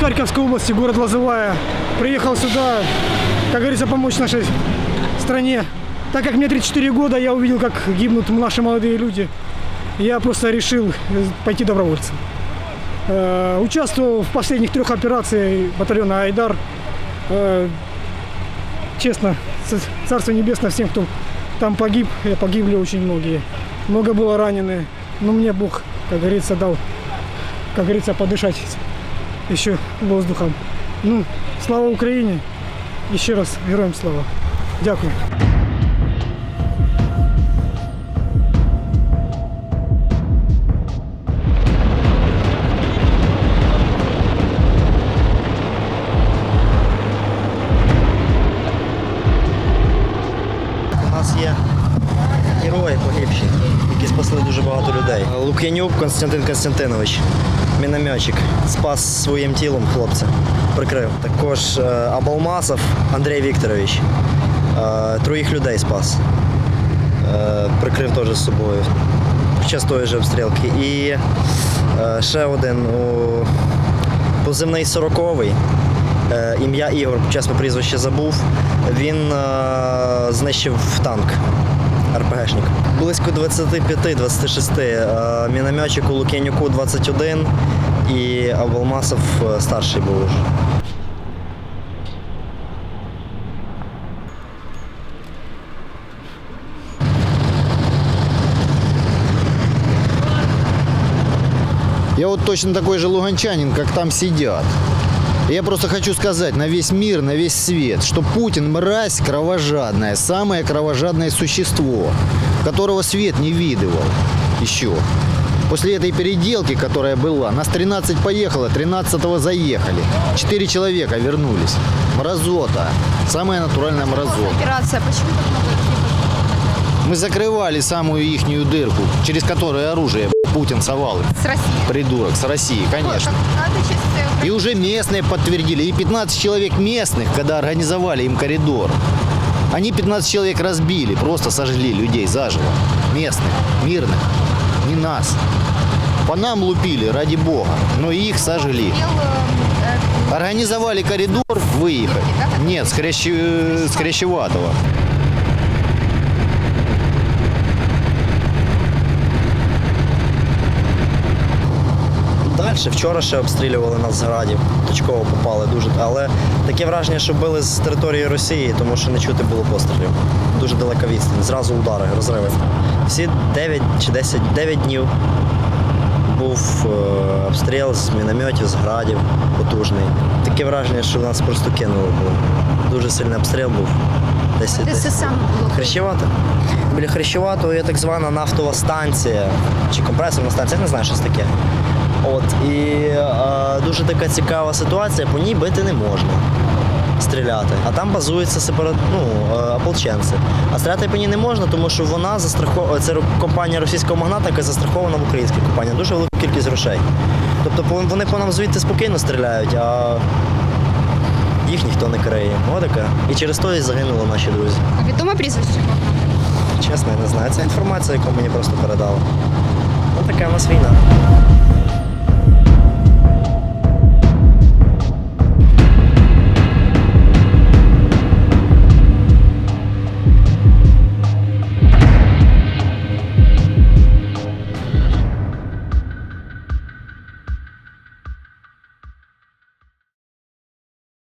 Харьковской области, город Лозовая. Приехал сюда, как говорится, помочь нашей стране. Так как мне 34 года, я увидел, как гибнут наши молодые люди. Я просто решил э, пойти добровольцем. Э, Участвовал в последних трех операциях батальона «Айдар». Э, Честно, Царство Небесное всем, кто там погиб. Погибли очень многие. Много было ранены. Но мне Бог, как говорится, дал, как говорится, подышать еще воздухом. Ну, слава Україні. І ще раз героям слава. Дякую. У нас є герої погибші, які спасли дуже багато людей. Лук'янюк Константин Константинович, мінометчик, спас своїм тілом хлопця, прикрив. Також е, Абалмасов Андрій Вікторович, е, троїх людей спас, е, прикрив теж з собою під час тої ж обстрілки. І ще один позивний сороковий. Ім'я Ігор, чесно прізвище забув. Він знищив танк. РПГшник. Близько 25-26 е, мінометчику Лук'янюку 21 і Абалмасов е, старший був уже. Я вот точно такой же луганчанин, как там сидят. Я просто хочу сказать на весь мир, на весь свет, что Путин мразь кровожадная, самое кровожадное существо, которого свет не видывал еще. После этой переделки, которая была, нас 13 поехало, 13 заехали. 4 человека вернулись. Мразота. Самая натуральная мразота. Операция. Почему так много людей Мы закрывали самую ихнюю дырку, через которую оружие Путин совал. с России? Придурок, с России, конечно. И уже местные подтвердили. И 15 человек местных, когда организовали им коридор, они 15 человек разбили, просто сожгли людей заживо. Местных, мирных, не нас. По нам лупили, ради бога, но их сожгли. Хотел, э, Организовали коридор, выехать. Нет, с, Хрящи- с Хрящеватого. Далі вчора ще обстрілювали нас з градів. Точково попали дуже. Але таке враження, що били з території Росії, тому що не чути було пострілів. Дуже далека відстань. Зразу удари, розриви. Всі 9 чи 10 9 днів був е, обстріл з мінометів, з градів потужний. Таке враження, що нас просто кинули було. Дуже сильний обстріл був. 10 Де це саме було? Хрещевата. Біля Хрещеватого є так звана нафтова станція чи компресорна станція, я не знаю, що це таке. От, і е, дуже така цікава ситуація, по ній бити не можна стріляти. А там базуються сепарат, ну, е, ополченці. А стріляти по ній не можна, тому що вона застрахована, це компанія російського магната, яка застрахована в українській компанії. Дуже велика кількість грошей. Тобто вони по нам звідти спокійно стріляють, а їх ніхто не криє. Ось. І через то і загинули наші друзі. Відоме прізвище? Чесно, я не знаю. Це інформація, яку мені просто передали. Ось така в нас війна.